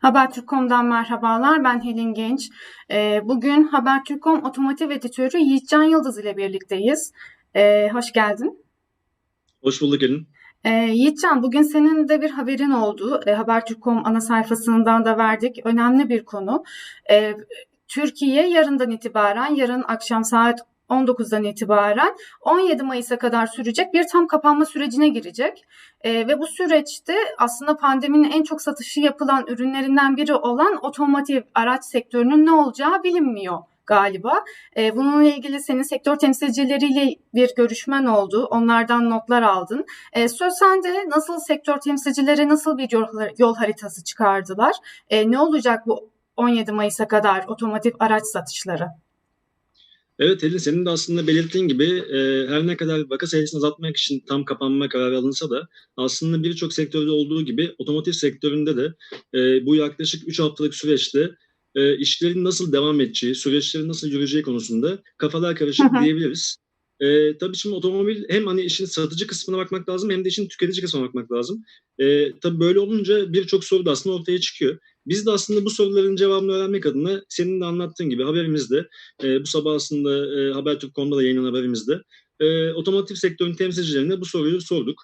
Habertürk.com'dan merhabalar. Ben Helin Genç. Ee, bugün Habertürk.com otomotiv editörü Yiğitcan Yıldız ile birlikteyiz. Ee, hoş geldin. Hoş bulduk Helin. Ee, Yiğitcan, bugün senin de bir haberin oldu. Ee, Habertürk.com ana sayfasından da verdik. Önemli bir konu. Ee, Türkiye yarından itibaren, yarın akşam saat 19'dan itibaren 17 Mayıs'a kadar sürecek bir tam kapanma sürecine girecek. E, ve bu süreçte aslında pandeminin en çok satışı yapılan ürünlerinden biri olan otomotiv araç sektörünün ne olacağı bilinmiyor galiba. E, bununla ilgili senin sektör temsilcileriyle bir görüşmen oldu. Onlardan notlar aldın. E, söz sende nasıl sektör temsilcileri nasıl bir yol, yol haritası çıkardılar? E, ne olacak bu 17 Mayıs'a kadar otomotiv araç satışları? Evet Elin senin de aslında belirttiğin gibi e, her ne kadar vaka sayısını azaltmak için tam kapanma kararı alınsa da aslında birçok sektörde olduğu gibi otomotiv sektöründe de e, bu yaklaşık 3 haftalık süreçte e, işlerin nasıl devam edeceği, süreçlerin nasıl yürüyeceği konusunda kafalar karışık Hı hı. diyebiliriz. E, tabii şimdi otomobil hem hani işin satıcı kısmına bakmak lazım hem de işin tüketici kısmına bakmak lazım. E, tabii böyle olunca birçok soru da aslında ortaya çıkıyor. Biz de aslında bu soruların cevabını öğrenmek adına senin de anlattığın gibi haberimizde e, bu sabah aslında e, Habertürk.com'da da yayınlanan haberimizde e, otomotiv sektörünün temsilcilerine bu soruyu sorduk.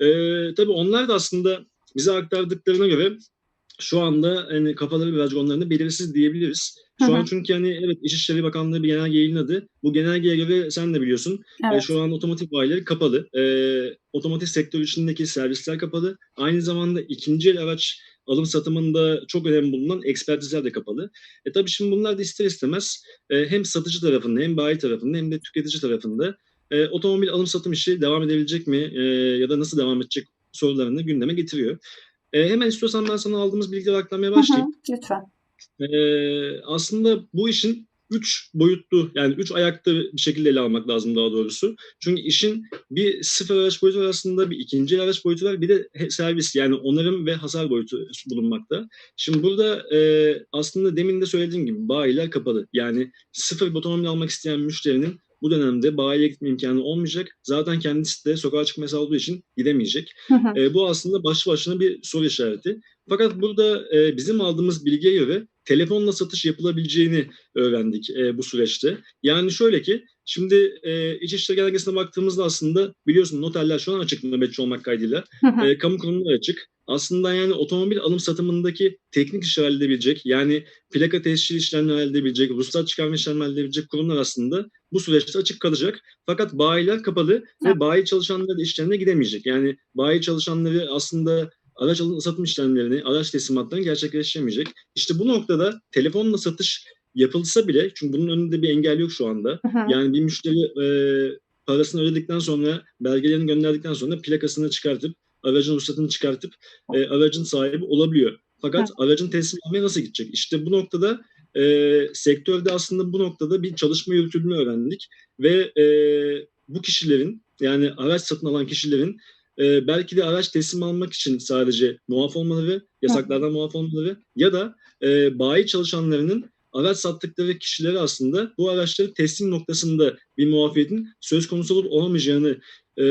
E, tabii onlar da aslında bize aktardıklarına göre şu anda hani kafaları birazcık onların da belirsiz diyebiliriz. Şu Hı hı. an çünkü hani evet İçişleri Bakanlığı bir genelge yayınladı. Bu genelgeye göre sen de biliyorsun e, Evet. şu an otomotiv bayileri kapalı. E, otomotiv sektörü içindeki servisler kapalı. Aynı zamanda ikinci el araç alım satımında çok önemli bulunan ekspertizler de kapalı. E tabii şimdi bunlar da ister istemez e, hem satıcı tarafında hem bayi tarafında hem de tüketici tarafında e, otomobil alım satım işi devam edebilecek mi e, ya da nasıl devam edecek sorularını gündeme getiriyor. E, hemen istiyorsan ben sana aldığımız bilgileri aktarmaya Hı başlayayım. hı, lütfen. Ee, aslında bu işin üç boyutlu yani üç ayakta bir şekilde ele almak lazım daha doğrusu. Çünkü işin bir sıfır araç boyutu var aslında bir ikinci araç boyutu var bir de servis yani onarım ve hasar boyutu bulunmakta. Şimdi burada e, aslında demin de söylediğim gibi bayiler kapalı. Yani sıfır otomobil almak isteyen müşterinin bu dönemde bayiye gitme imkanı olmayacak. Zaten kendisi de sokağa çıkma yasağı olduğu için gidemeyecek. Hı hı. E, bu aslında başlı başına bir soru işareti. Fakat burada e, bizim aldığımız bilgiye göre telefonla satış yapılabileceğini öğrendik e, bu süreçte. Yani şöyle ki şimdi e, İçişleri Genelgesi'ne baktığımızda aslında biliyorsun noterler şu an açık nöbetçi olmak kaydıyla. E, kamu kurumları açık. Aslında yani otomobil alım satımındaki teknik işler halledebilecek, yani plaka tescil işlemleri halledebilecek, ruhsat çıkarma işlemleri halledebilecek kurumlar aslında bu süreçte açık kalacak. Fakat bayiler kapalı ve bayi çalışanları da işlerine gidemeyecek. Yani bayi çalışanları aslında araç alım satım işlemlerini, araç teslimatlarını gerçekleştiremeyecek. İşte bu noktada telefonla satış yapılsa bile, çünkü bunun önünde bir engel yok şu anda. Hı hı. Yani bir müşteri e, parasını ödedikten sonra, belgelerini gönderdikten sonra plakasını çıkartıp, aracın ruhsatını çıkartıp e, aracın sahibi olabiliyor. Fakat aracın teslim almaya nasıl gidecek? İşte bu noktada e, sektörde aslında bu noktada bir çalışma yürütüldüğünü öğrendik ve e, bu kişilerin yani araç satın alan kişilerin e, belki de araç teslim almak için sadece muaf olmaları, yasaklardan muaf olmaları ya da e, bayi çalışanlarının araç sattıkları kişileri aslında bu araçları teslim noktasında bir muafiyetin söz konusu olup olamayacağını e,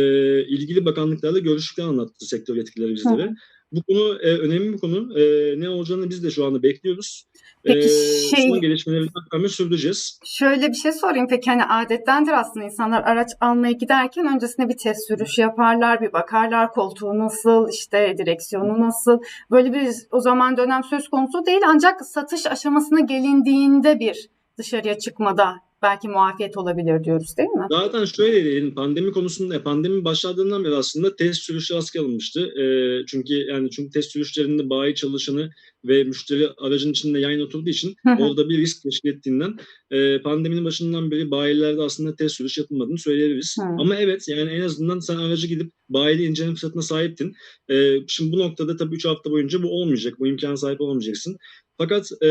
ilgili bakanlıklarla görüştüklerini anlattı sektör yetkilileri bizlere. Hı. Bu konu e, önemli bir konu. E, ne olacağını biz de şu anda bekliyoruz. Peki E, şey- son gelişmeleri takmamı sürdüreceğiz. Şöyle bir şey sorayım. Peki hani adettendir aslında insanlar araç almaya giderken öncesinde bir test sürüşü yaparlar, bir bakarlar koltuğu nasıl, işte direksiyonu nasıl. Böyle bir o zaman dönem söz konusu değil ancak satış aşamasına gelindiğinde bir dışarıya çıkmada belki muafiyet olabilir diyoruz değil mi? Zaten şöyle diyelim pandemi konusunda pandemi başladığından beri aslında test sürüşü askıya alınmıştı. Ee, çünkü yani çünkü test sürüşlerinde bayi çalışanı ve müşteri aracın içinde yan yana oturduğu için orada bir risk teşkil ettiğinden e, pandeminin başından beri bayilerde aslında test sürüş yapılmadığını söyleyebiliriz. Hı. Ama evet yani en azından sen aracı gidip bayide inceleme fırsatına sahiptin. Ee, şimdi bu noktada tabii 3 hafta boyunca bu olmayacak. Bu imkana sahip olamayacaksın. Fakat e,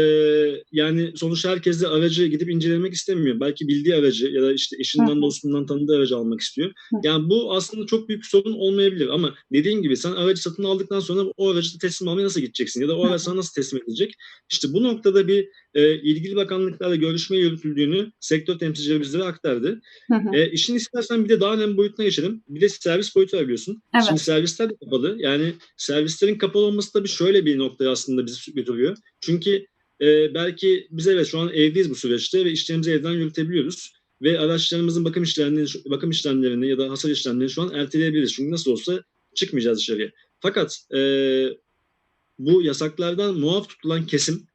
yani sonuçta herkes de aracı gidip incelemek istemiyor. Belki bildiği aracı ya da işte eşinden dostundan tanıdığı aracı almak istiyor. Yani bu aslında çok büyük bir sorun olmayabilir ama dediğin gibi sen aracı satın aldıktan sonra o aracı teslim almaya nasıl gideceksin ya da o araç sana nasıl teslim edilecek? İşte bu noktada bir e, ilgili bakanlıklarla görüşme yürütüldüğünü sektör temsilcileri bizlere aktardı. Hı hı. E, işin istersen bir de daha önemli boyutuna geçelim. Bir de servis boyutu var biliyorsun. Evet. Şimdi servisler de kapalı. Yani servislerin kapalı olması da bir şöyle bir noktaya aslında bizi götürüyor. Çünkü e, belki biz evet şu an evdeyiz bu süreçte ve işlerimizi evden yürütebiliyoruz. Ve araçlarımızın bakım işlemlerini, bakım işlemlerini ya da hasar işlemlerini şu an erteleyebiliriz. Çünkü nasıl olsa çıkmayacağız dışarıya. Fakat e, bu yasaklardan muaf tutulan kesim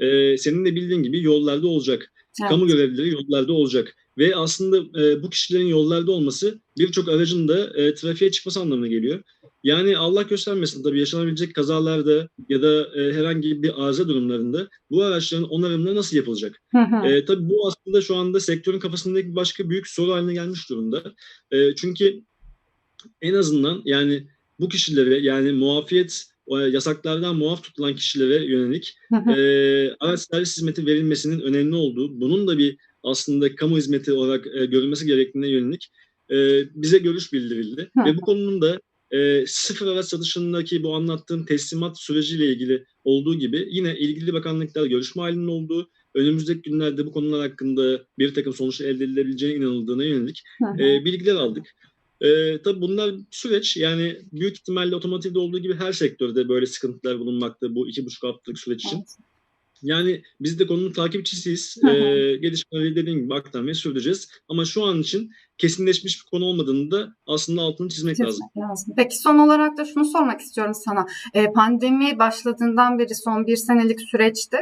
e, senin de bildiğin gibi yollarda olacak. Evet. Kamu görevlileri yollarda olacak. Ve aslında e, bu kişilerin yollarda olması birçok aracın da e, trafiğe çıkması anlamına geliyor. Yani Allah göstermesin tabii yaşanabilecek kazalarda ya da e, herhangi bir arıza durumlarında bu araçların onarımları nasıl yapılacak? Hı hı. E, tabii bu aslında şu anda sektörün kafasındaki başka büyük soru haline gelmiş durumda. E, çünkü en azından yani bu kişilere yani muafiyet yasaklardan muaf tutulan kişilere yönelik e, araç servis hizmeti verilmesinin önemli olduğu, bunun da bir aslında kamu hizmeti olarak e, görülmesi gerektiğine yönelik e, bize görüş bildirildi. Ve bu konunun da e, sıfır araç satışındaki bu anlattığım teslimat süreciyle ilgili olduğu gibi yine ilgili bakanlıklar görüşme halinde olduğu, önümüzdeki günlerde bu konular hakkında bir takım sonuçlar elde edilebileceğine inanıldığına yönelik e, bilgiler aldık. E, tabii bunlar süreç yani büyük ihtimalle otomotivde olduğu gibi her sektörde böyle sıkıntılar bulunmakta bu iki buçuk haftalık süreç için. Evet. Yani biz de konunun takipçisiyiz. Hı hı. Ee, gelişmeleri dediğim gibi aktarmaya sürdüreceğiz. Ama şu an için kesinleşmiş bir konu olmadığını da aslında altını çizmek lazım. Çizmek lazım. Peki son olarak da şunu sormak istiyorum sana. Ee, pandemi başladığından beri son bir senelik süreçte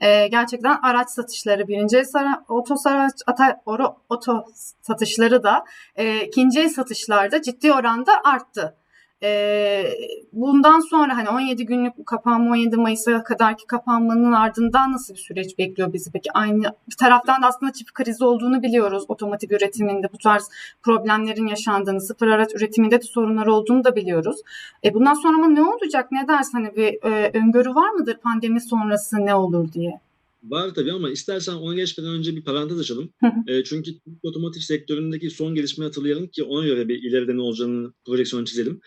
e, gerçekten araç satışları birinci el sara- otosaraç ata, oto satışları da e, ikinci el satışlarda ciddi oranda arttı. E, bundan sonra hani 17 günlük kapanma 17 Mayıs'a kadarki kapanmanın ardından nasıl bir süreç bekliyor bizi? Peki aynı bir taraftan da aslında çip krizi olduğunu biliyoruz otomotiv üretiminde bu tarz problemlerin yaşandığını, sıfır araç üretiminde de sorunlar olduğunu da biliyoruz. E bundan sonra ama ne olacak? Ne dersin? Hani bir e, öngörü var mıdır pandemi sonrası ne olur diye? Var tabii ama istersen ona geçmeden önce bir parantez açalım. E, çünkü Türk otomotiv sektöründeki son gelişmeyi hatırlayalım ki ona göre bir ileride ne olacağını projeksiyonu çizelim.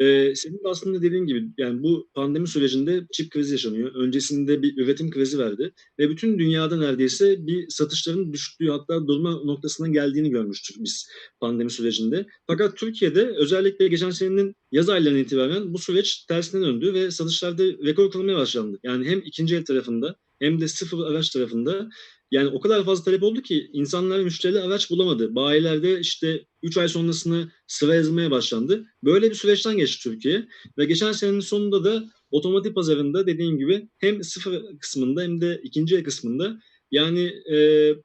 E, senin de aslında dediğin gibi yani bu pandemi sürecinde çip krizi yaşanıyor. Öncesinde bir üretim krizi verdi ve bütün dünyada neredeyse bir satışların düştüğü hatta durma noktasına geldiğini görmüştük biz pandemi sürecinde. Fakat Türkiye'de özellikle geçen senenin yaz aylarına itibaren bu süreç tersine döndü ve satışlarda rekor kırmaya başlandı. Yani hem ikinci el tarafında hem de sıfır araç tarafında yani o kadar fazla talep oldu ki insanlar müşteriler araç bulamadı. Bayilerde işte 3 ay sonrasını sıra yazmaya başlandı. Böyle bir süreçten geçti Türkiye ve geçen senenin sonunda da otomotiv pazarında dediğim gibi hem sıfır kısmında hem de ikinci el kısmında yani e,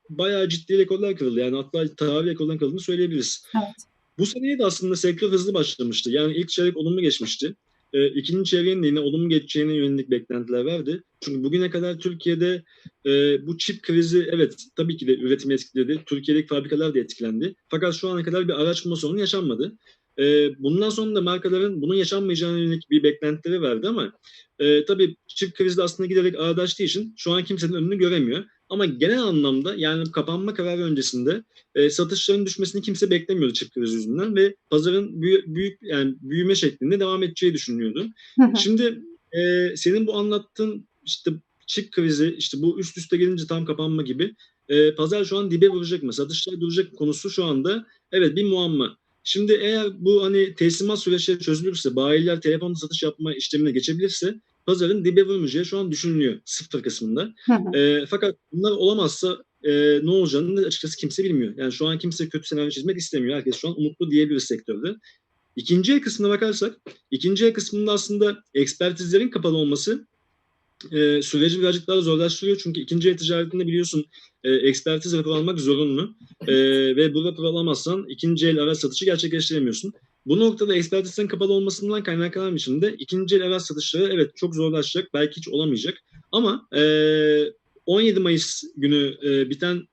bayağı ciddi rekorlar kırıldı. Yani hatta tarih rekorların kırıldığını söyleyebiliriz. Evet. Bu seneye de aslında sektör hızlı başlamıştı. Yani ilk çeyrek olumlu geçmişti. E, ikinci çeyreğin de yine olumlu geçeceğine yönelik beklentiler vardı. Çünkü bugüne kadar Türkiye'de e, bu çip krizi evet tabii ki de üretimi etkiledi. Türkiye'deki fabrikalar da etkilendi. Fakat şu ana kadar bir araç bulma sorunu yaşanmadı. E, bundan sonra da markaların bunun yaşanmayacağına yönelik bir beklentileri vardı ama e, tabii çip krizi de aslında giderek ağırlaştığı için şu an kimsenin önünü göremiyor. Ama genel anlamda yani kapanma kararı öncesinde e, satışların düşmesini kimse beklemiyordu çip krizi yüzünden ve pazarın büyü, büyük yani büyüme şeklinde devam edeceği hı. Şimdi e, senin bu anlattığın işte çip krizi işte bu üst üste gelince tam kapanma gibi e, pazar şu an dibe vuracak mı? Satışlar duracak konusu şu anda evet bir muamma. Şimdi eğer bu hani teslimat süreçleri çözülürse, bayiler telefonda satış yapma işlemine geçebilirse pazarın dibe vurmayacağı şu an düşünülüyor sıfır kısmında. E, fakat bunlar olamazsa e, ne olacağını açıkçası kimse bilmiyor. Yani şu an kimse kötü senaryo çizmek istemiyor. Herkes şu an umutlu diyebilir sektörde. İkinci el kısmına bakarsak, ikinci el kısmında aslında ekspertizlerin kapalı olması e, süreci birazcık daha zorlaştırıyor. Çünkü ikinci el ticaretinde biliyorsun e, ekspertiz rapor almak zorunlu. E, ve bu rapor alamazsan ikinci el araç satışı gerçekleştiremiyorsun. Bu noktada ekspertizlerin kapalı olmasından kaynaklanan biçimde ikinci el araç satışları evet çok zorlaşacak. Belki hiç olamayacak. Ama e, 17 Mayıs günü e, biten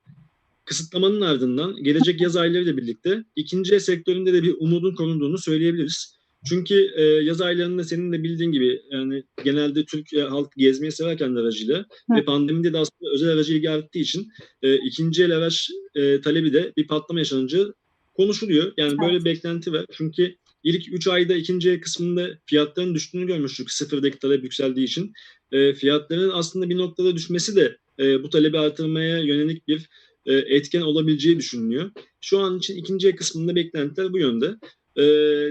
kısıtlamanın ardından gelecek yaz aylarıyla birlikte ikinci el sektöründe de bir umudun korunduğunu söyleyebiliriz. Çünkü e, yaz aylarında senin de bildiğin gibi yani genelde Türkiye halk gezmeyi sever kendi aracıyla ve pandemide de aslında özel aracı ilgi arttığı için e, ikinci el araç e, talebi de bir patlama yaşanınca konuşuluyor. Yani Evet. böyle beklenti var. Çünkü ilk 3 ayda ikinci el kısmında fiyatların düştüğünü görmüştük sıfırdaki talep yükseldiği için. E, fiyatların aslında bir noktada düşmesi de e, bu talebi artırmaya yönelik bir e, etken olabileceği düşünülüyor. Şu an için ikinci el kısmında beklentiler bu yönde. E,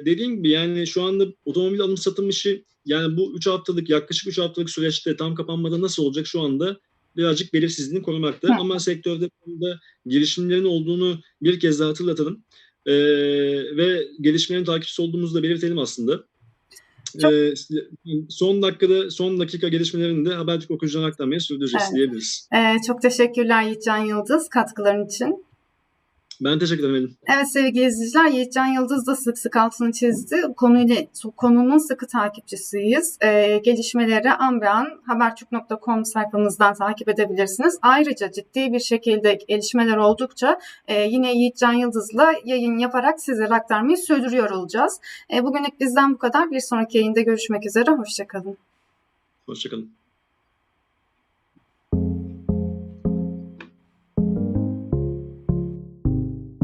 dediğim gibi yani şu anda otomobil alım satım işi yani bu 3 haftalık yaklaşık 3 haftalık süreçte tam kapanmada nasıl olacak şu anda birazcık belirsizliğini korumakta. Hı. Ama sektörde bu konuda girişimlerin olduğunu bir kez daha hatırlatalım. E, ve gelişmelerin takipçisi olduğumuzu da belirtelim aslında. Çok- E, son dakikada son dakika gelişmelerini de Habertürk okuyucularına aktarmaya sürdüreceğiz Evet. diyebiliriz. Ee, çok teşekkürler Yiğitcan Yıldız katkıların için. Ben teşekkür ederim. Evet sevgili izleyiciler, Yiğitcan Yıldız da sık sık altını çizdi. Konuyla, konunun sıkı takipçisiyiz. Ee, gelişmeleri an be an habertürk.com sayfamızdan takip edebilirsiniz. Ayrıca ciddi bir şekilde gelişmeler oldukça e, yine Yiğitcan Yıldız'la yayın yaparak sizlere aktarmayı sürdürüyor olacağız. E, bugünlük bizden bu kadar. Bir sonraki yayında görüşmek üzere. Hoşçakalın. Hoşçakalın.